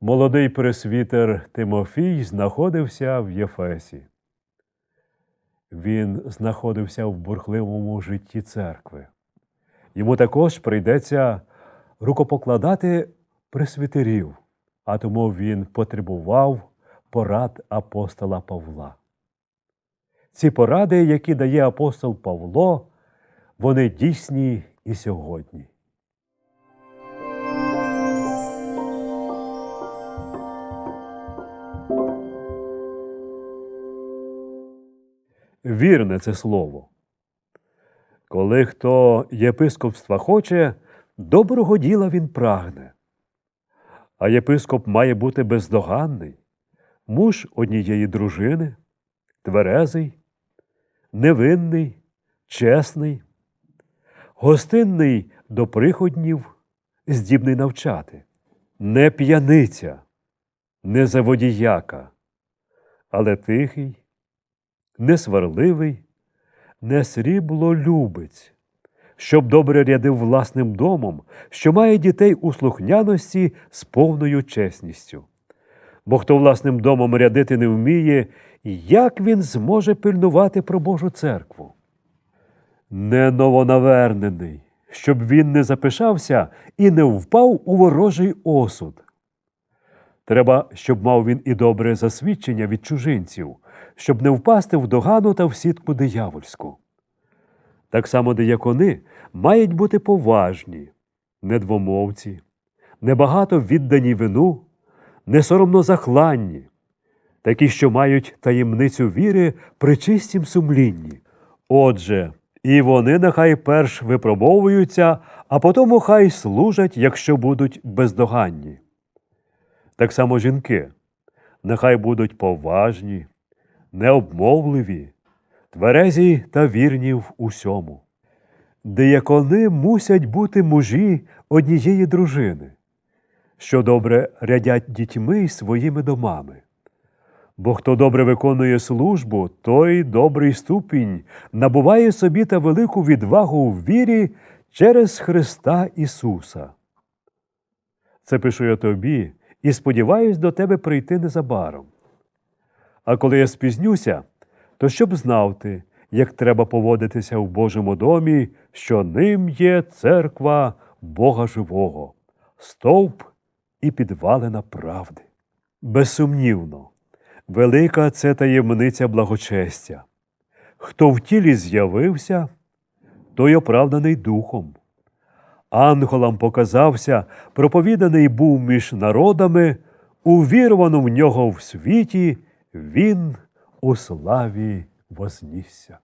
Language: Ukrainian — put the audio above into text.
Молодий пресвітер Тимофій знаходився в Єфесі. Він знаходився в бурхливому житті церкви. Йому також прийдеться рукопокладати пресвітерів, а тому він потребував порад апостола Павла. Ці поради, які дає апостол Павло, вони дійсні і сьогодні. Вірне це слово. Коли хто єпископства хоче, доброго діла він прагне. А єпископ має бути бездоганний, муж однієї дружини, тверезий, невинний, чесний, гостинний до приходнів, здібний навчати, не п'яниця, не заводіяка, але тихий, несварливий, не сріблолюбець, щоб добре рядив власним домом, що має дітей у слухняності з повною чесністю. Бо хто власним домом рядити не вміє, як він зможе пильнувати про Божу церкву? Не новонавернений, щоб він не запишався і не впав у ворожий осуд. Треба, щоб мав він і добре засвідчення від чужинців, щоб не впасти в догану та в сітку диявольську. Так само диякони мають бути поважні, недвомовці, небагато віддані вину, несоромно захланні, такі, що мають таємницю віри при чистім сумлінні. Отже, і вони нехай перш випробовуються, а потому хай служать, якщо будуть бездоганні. Так само жінки, нехай будуть поважні, необмовливі, тверезі та вірні в усьому. Диякони мусять бути мужі однієї дружини, що добре рядять дітьми й своїми домами. Бо хто добре виконує службу, той добрий ступінь набуває собі та велику відвагу в вірі через Христа Ісуса. Це пишу я тобі і сподіваюсь до тебе прийти незабаром. А коли я спізнюся, то щоб знав ти, як треба поводитися в Божому домі, що ним є церква Бога живого, стовп і підвалина правди. Безсумнівно, велика це таємниця благочестя. Хто в тілі з'явився, той оправданий духом. Ангелам показався, проповіданий був між народами, увірвано в нього в світі, він у славі вознісся.